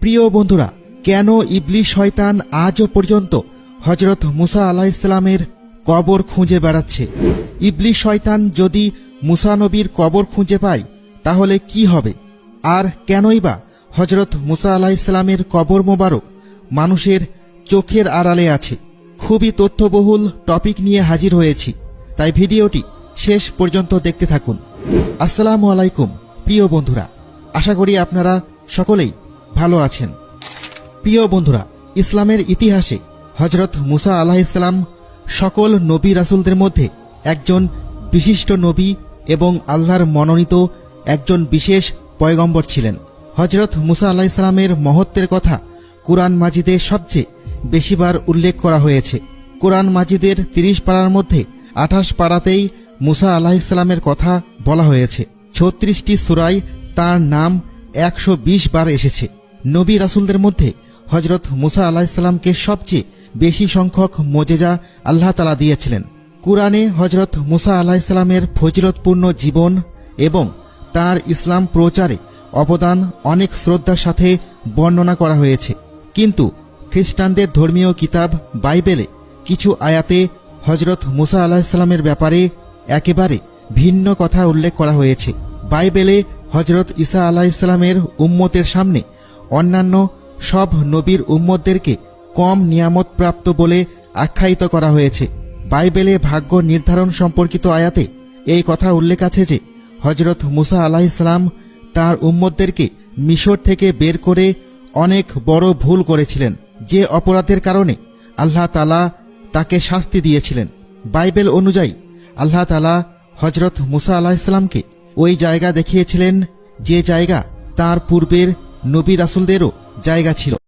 প্রিয় বন্ধুরা, কেন ইবলি শয়তান আজও পর্যন্ত হজরত মুসা আলাহ ইসলামের কবর খুঁজে বেড়াচ্ছে? ইবলি শয়তান যদি মুসানবীর কবর খুঁজে পায়, তাহলে কি হবে? আর কেনই বা হজরত মুসা আলাহ ইসলামের কবর মোবারক মানুষের চোখের আড়ালে আছে? খুবই তথ্যবহুল টপিক নিয়ে হাজির হয়েছি। তাই ভিডিওটি শেষ পর্যন্ত দেখতে থাকুন। আসসালামু আলাইকুম, প্রিয় বন্ধুরা। আশা করি আপনারা সকলেই ভালো আছেন। প্রিয় বন্ধুরা, ইসলামের ইতিহাসে হজরত মুসা আলাহ ইসলাম সকল নবী রাসুলদের মধ্যে একজন বিশিষ্ট নবী এবং আল্লাহর মনোনীত একজন বিশেষ পয়গম্বর ছিলেন। হজরত মুসা আলাহ ইসলামের মহত্বের কথা কুরআন মাজিদে সবচেয়ে বেশিবার উল্লেখ করা হয়েছে। কোরআন মাজিদের তিরিশ পাড়ার মধ্যে আঠাশ পাড়াতেই মুসা আলাহ ইসলামের কথা বলা হয়েছে। ছত্রিশটি সুরায় তার নাম একশো বিশ বার এসেছে। নবী রাসুলদের মধ্যে হজরত মুসা আলাহ ইসলামকে সবচেয়ে বেশি সংখ্যক মোজেজা আল্লাহ তালা দিয়েছিলেন। কুরআনে হজরত মুসা আলাহ ইসলামের ফজিলতপূর্ণ জীবন এবং তার ইসলাম প্রচারে অবদান অনেক শ্রদ্ধার সাথে বর্ণনা করা হয়েছে। কিন্তু খ্রিস্টানদের ধর্মীয় কিতাব বাইবেলে কিছু আয়াতে হজরত মুসা আলাহ ইসলামের ব্যাপারে একেবারে ভিন্ন কথা উল্লেখ করা হয়েছে। বাইবেলে হজরত ইসা আলাহ ইসলামের উম্মতের সামনে অন্যান্য সব নবীর উম্মতদেরকে কম নিয়ামতপ্রাপ্ত বলে আখ্যায়িত করা হয়েছে। বাইবেলে ভাগ্য নির্ধারণ সম্পর্কিত আয়াতে এই কথা উল্লেখ আছে যে হজরত মুসা আলাহ ইসলাম তার উম্মতদেরকে মিশর থেকে বের করে অনেক বড় ভুল করেছিলেন, যে অপরাধের কারণে আল্লাহ তালা তাকে শাস্তি দিয়েছিলেন। বাইবেল অনুযায়ী আল্লাহ তালা হজরত মুসা আলাহ ইসলামকে ওই জায়গা দেখিয়েছিলেন, যে জায়গা তার পূর্বের নবী রাসুলদেরও জায়গা ছিল।